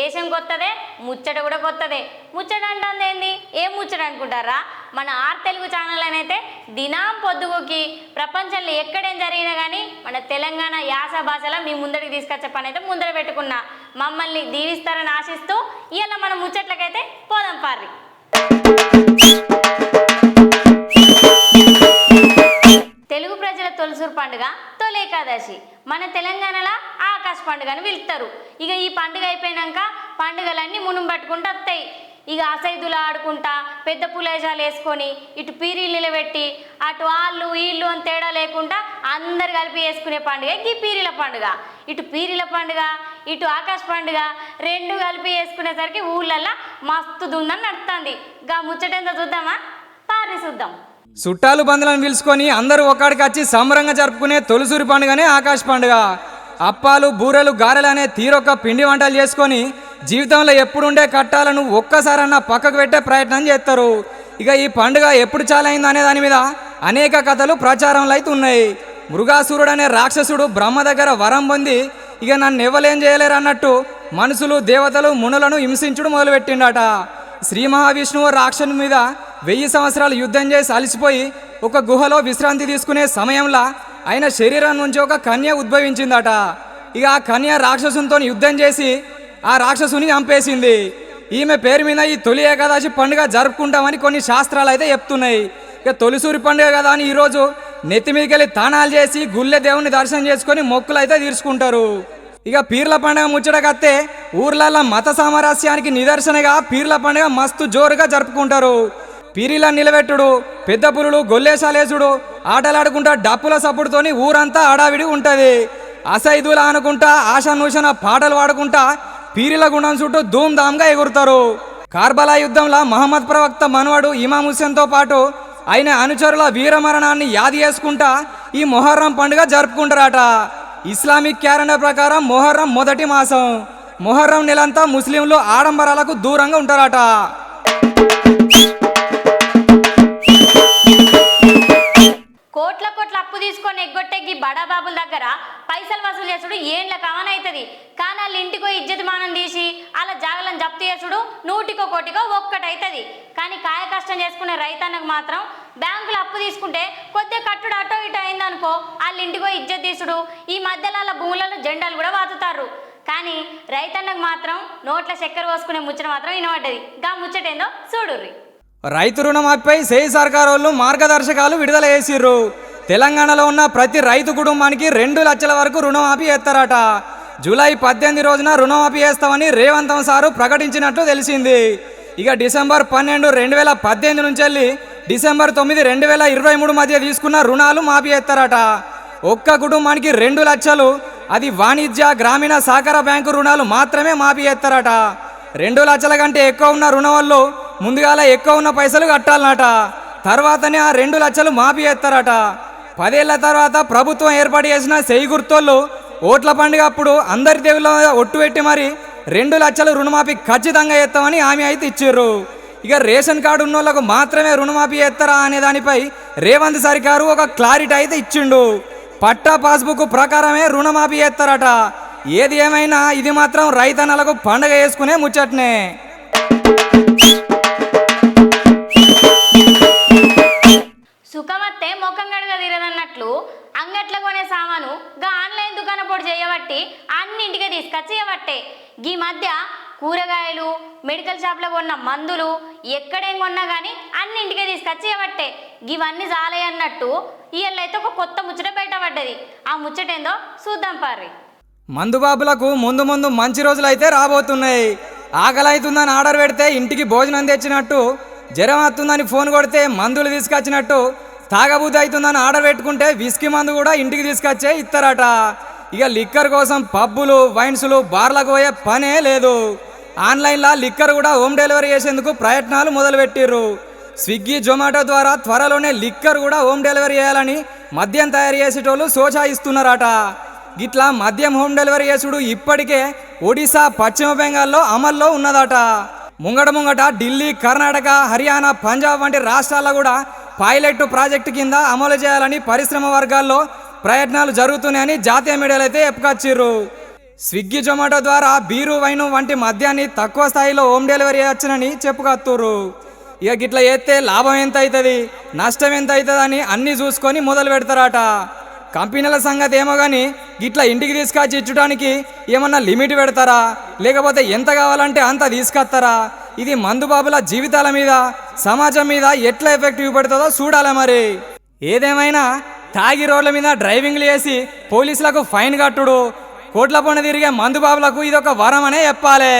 ఏషం కొత్తదే ముచ్చట కూడా కొత్తదే. ముచ్చట అంటుంది ఏంది? ఏం ముచ్చట అనుకుంటారా? మన ఆర్ తెలుగు ఛానల్ అయితే దినాం పొద్దుగుకి ప్రపంచంలో ఎక్కడేం జరిగినా కానీ మన తెలంగాణ యాస భాషలో మీ ముందరికి తీసుకొచ్చే పని అయితే ముందర పెట్టుకున్నా. మమ్మల్ని దీవిస్తారని ఆశిస్తూ ఇవాళ మన ముచ్చట్లకైతే పోదాం పార్రి. తెలుగు ప్రజల తొలసూరు పండుగ ఏకాదశి. మన తెలంగాణలో ఆకాశ పండుగ అని పిలుస్తారు ఇక ఈ పండుగ అయిపోయినాక పండుగలన్నీ మునుం పట్టుకుంటూ వస్తాయి. ఇక అసైదులు ఆడుకుంటా పెద్ద పులేజాలు వేసుకొని ఇటు పీరీలు నిలబెట్టి అటు వాళ్ళు వీళ్ళు అని తేడా లేకుండా అందరు కలిపి వేసుకునే పండుగ. ఈ పీరీల పండుగ. ఇటు పీరీల పండుగ ఇటు ఆకాశ పండుగ రెండు కలిపి వేసుకునేసరికి ఊళ్ళల్లో మస్తు దుందని నడుస్తుంది. గా ముచ్చటంతా చూద్దామా? పారి చూద్దాం. చుట్టాలు బంధులను పిలుచుకొని అందరూ ఒక్కడికి వచ్చి సంబరంగా జరుపుకునే తొలిసూరి పండుగనే ఆకాశ పండుగ. అప్పాలు బూరెలు గారెలు అనే తీరొక్క పిండి వంటలు చేసుకొని జీవితంలో ఎప్పుడుండే కట్టాలను ఒక్కసారన్నా పక్కకు పెట్టే ప్రయత్నం చేస్తారు. ఇక ఈ పండుగ ఎప్పుడు చాలైంది అనే దాని మీద అనేక కథలు ప్రచారంలో అయితే ఉన్నాయి. మృగాసురుడు అనే రాక్షసుడు బ్రహ్మ దగ్గర వరం పొంది ఇక నన్ను ఎవలేం చేయలేరు అన్నట్టు మనుషులు దేవతలు మునులను హింసించుడు మొదలుపెట్టిండట. శ్రీ మహావిష్ణువు రాక్షసుని మీద వెయ్యి సంవత్సరాలు యుద్ధం చేసి అలసిపోయి ఒక గుహలో విశ్రాంతి తీసుకునే సమయంలో ఆయన శరీరం నుంచి ఒక కన్య ఉద్భవించిందట. ఇక ఆ కన్య రాక్షసునితో యుద్ధం చేసి ఆ రాక్షసుని చంపేసింది. ఈమె పేరు మీద ఈ తొలి ఏకాదశి పండుగ జరుపుకుంటామని కొన్ని శాస్త్రాలు అయితే చెప్తున్నాయి. ఇక తొలిసూరి పండుగ కదా అని ఈరోజు నెత్తి మీదకెళ్ళి తానాలు చేసి గుళ్ళె దేవుని దర్శనం చేసుకొని మొక్కులు అయితే తీర్చుకుంటారు ఇక పీర్ల పండుగ ముచ్చటకత్తే ఊర్లల్లో మత సామరస్యానికి నిదర్శనగా పీర్ల పండుగ మస్తు జోరుగా జరుపుకుంటారు. పీరిలా నిలబెట్టుడు పెద్ద పులులు గొల్లేశాలేసుడు ఆటలాడుకుంటా డప్పుల సప్పుడుతోని ఊరంతా ఆడావిడి ఉంటుంది. అసైదులా అనుకుంటా ఆశానూషణ పాటలు పాడుకుంటా పీరిల గుండం చుట్టూ ధూమ్ధామ్గా ఎగురుతారు. కార్బలా యుద్ధంలో మహమ్మద్ ప్రవక్త మనవడు ఇమాం హుస్సేన్తో పాటు ఆయన అనుచరుల వీరమరణాన్ని యాది చేసుకుంటా ఈ మొహర్రం పండుగ జరుపుకుంటారట. ఇస్లామిక్ క్యాలెండర్ ప్రకారం మొహర్రం మొదటి మాసం. మొహర్రం నెలంతా ముస్లింలు ఆడంబరాలకు దూరంగా ఉంటారట. కోట్ల కోట్ల అప్పు తీసుకొని ఎగ్గొట్టే ఈ బడాబాబుల దగ్గర పైసలు వసూలు చేసుడు ఏండ్ల అవుతుంది కానీ వాళ్ళ ఇంటికో ఇజ్జత్ మానం తీసి వాళ్ళ జాగలను జప్తు చేసుడు నూటికో కోటికో ఒక్కటవుతుంది కానీ కాయ కష్టం చేసుకునే రైతన్నకు మాత్రం బ్యాంకులు అప్పు తీసుకుంటే కొద్దిగా కట్టుడు అటో ఇటో అయిందనుకో వాళ్ళ ఇంటికో ఇజ్జత్ తీసుడు ఈ మధ్యలో వాళ్ళ భూములలో జెండాలు కూడా వాతుతారు. కానీ రైతన్నకు మాత్రం నోట్ల చక్కెర పోసుకునే ముచ్చట మాత్రం వినబడ్డది. గా ముచ్చటేందో చూడుర్రి. రైతు రుణమాఫీపై సేయి సర్కార్ వాళ్ళు మార్గదర్శకాలు విడుదల చేసిర్రు. తెలంగాణలో ఉన్న ప్రతి రైతు కుటుంబానికి రెండు లక్షల వరకు రుణమాఫీ చేస్తారట జూలై పద్దెనిమిది రోజున రుణమాఫీ చేస్తామని రేవంతం సారు ప్రకటించినట్లు తెలిసింది. ఇక డిసెంబర్ పన్నెండు రెండు వేల పద్దెనిమిది నుంచి వెళ్ళి డిసెంబర్ తొమ్మిది రెండు వేల ఇరవై మూడు మధ్య తీసుకున్న రుణాలు మాఫీ చేస్తారట ఒక్క కుటుంబానికి రెండు లక్షలు అది వాణిజ్య గ్రామీణ సహకార బ్యాంకు రుణాలు మాత్రమే మాఫీ చేస్తారట రెండు లక్షల కంటే ఎక్కువ ఉన్న రుణం వాళ్ళు ముందుగాల ఎక్కువ ఉన్న పైసలు కట్టాలన్నట. తర్వాతనే ఆ రెండు లక్షలు మాఫీ చేస్తారట పదేళ్ళ తర్వాత ప్రభుత్వం ఏర్పాటు చేసిన సెయి గుర్తోళ్ళు ఓట్ల పండుగ అప్పుడు అందరి దేవుళ్ళ మీద ఒట్టు పెట్టి మరి రెండు లక్షలు రుణమాఫీ ఖచ్చితంగా చేస్తామని హామీ అయితే ఇచ్చారు. ఇక రేషన్ కార్డు ఉన్న వాళ్ళకు మాత్రమే రుణమాఫీ చేస్తారా అనే దానిపై రేవంత్ సర్కారు ఒక క్లారిటీ అయితే ఇచ్చిండు. పట్టా పాస్బుక్ ప్రకారమే రుణమాఫీ చేస్తారట. ఏది ఏమైనా ఇది మాత్రం రైతన్నలకు పండగ వేసుకునే ముచ్చట్నే. తీరదన్నట్లు అంగట్ల కొనే సామాను గా ఆన్లైన్ దుకాణ పొడి చేయబట్టి అన్నింటికి తీసుకొచ్చి ఈ మధ్య కూరగాయలు మెడికల్ షాప్లో కొన్న మందులు ఎక్కడేం కొన్నా కానీ అన్నింటికి తీసుకొచ్చి ఇవ్వట్టే ఇవన్నీ చాలే అన్నట్టు ఇవాళైతే ఒక కొత్త ముచ్చట బయటపడ్డది. ఆ ముచ్చటేందో చూద్దాం పారి మందుబాబులకు ముందు ముందు మంచి రోజులు అయితే రాబోతున్నాయి. ఆకలి అవుతుందని ఆర్డర్ పెడితే ఇంటికి భోజనం తెచ్చినట్టు జ్వరం వస్తుందని ఫోన్ కొడితే మందులు తీసుకొచ్చినట్టు తాగబుద్ధి అవుతుందని ఆర్డర్ పెట్టుకుంటే విస్కీ మందు కూడా ఇంటికి తీసుకొచ్చే ఇస్తారట ఇక లిక్కర్ కోసం పబ్బులు వైన్స్లు బార్లకు పోయే పనే లేదు. ఆన్లైన్లో లిక్కర్ కూడా హోమ్ డెలివరీ చేసేందుకు ప్రయత్నాలు మొదలుపెట్టిర్రు. స్విగ్గీ జొమాటో ద్వారా త్వరలోనే లిక్కర్ కూడా హోమ్ డెలివరీ చేయాలని మద్యం తయారు చేసేటోళ్ళు సోచాయిస్తున్నారట. ఇట్లా మద్యం హోమ్ డెలివరీ చేసుడు ఇప్పటికే ఒడిశా పశ్చిమ బెంగాల్లో అమల్లో ఉన్నదట. ముంగట ముంగట ఢిల్లీ కర్ణాటక హర్యానా పంజాబ్ వంటి రాష్ట్రాల్లో కూడా పైలట్ ప్రాజెక్టు కింద అమలు చేయాలని పరిశ్రమ వర్గాల్లో ప్రయత్నాలు జరుగుతున్నాయని జాతీయ మీడియాలో అయితే చెప్పుకొచ్చిర్రు స్విగ్గీ జొమాటో ద్వారా బీరు వైను వంటి మద్యాన్ని తక్కువ స్థాయిలో హోమ్ డెలివరీ చేయొచ్చునని చెప్పుకొత్తుర్రు. ఇక గిట్ల చేస్తే లాభం ఎంత అవుతుంది నష్టం ఎంత అవుతుంది అని అన్నీ చూసుకొని మొదలు పెడతారట. కంపెనీల సంగతి ఏమో కానీ గిట్లా ఇంటికి తీసుకొచ్చి ఇచ్చడానికి ఏమన్నా లిమిట్ పెడతారా లేకపోతే ఎంత కావాలంటే అంత తీసుకొస్తారా? ఇది మందుబాబుల జీవితాల మీద సమాజం మీద ఎట్లా ఎఫెక్ట్ చూపెడుతుందో చూడాలి మరి. ఏదేమైనా తాగి రోడ్ల మీద డ్రైవింగ్లు చేసి పోలీసులకు ఫైన్ కట్టుడు. కోట్ల పొన తిరిగే మందుబాబులకు ఇది ఒక వరం అనే చెప్పాలి.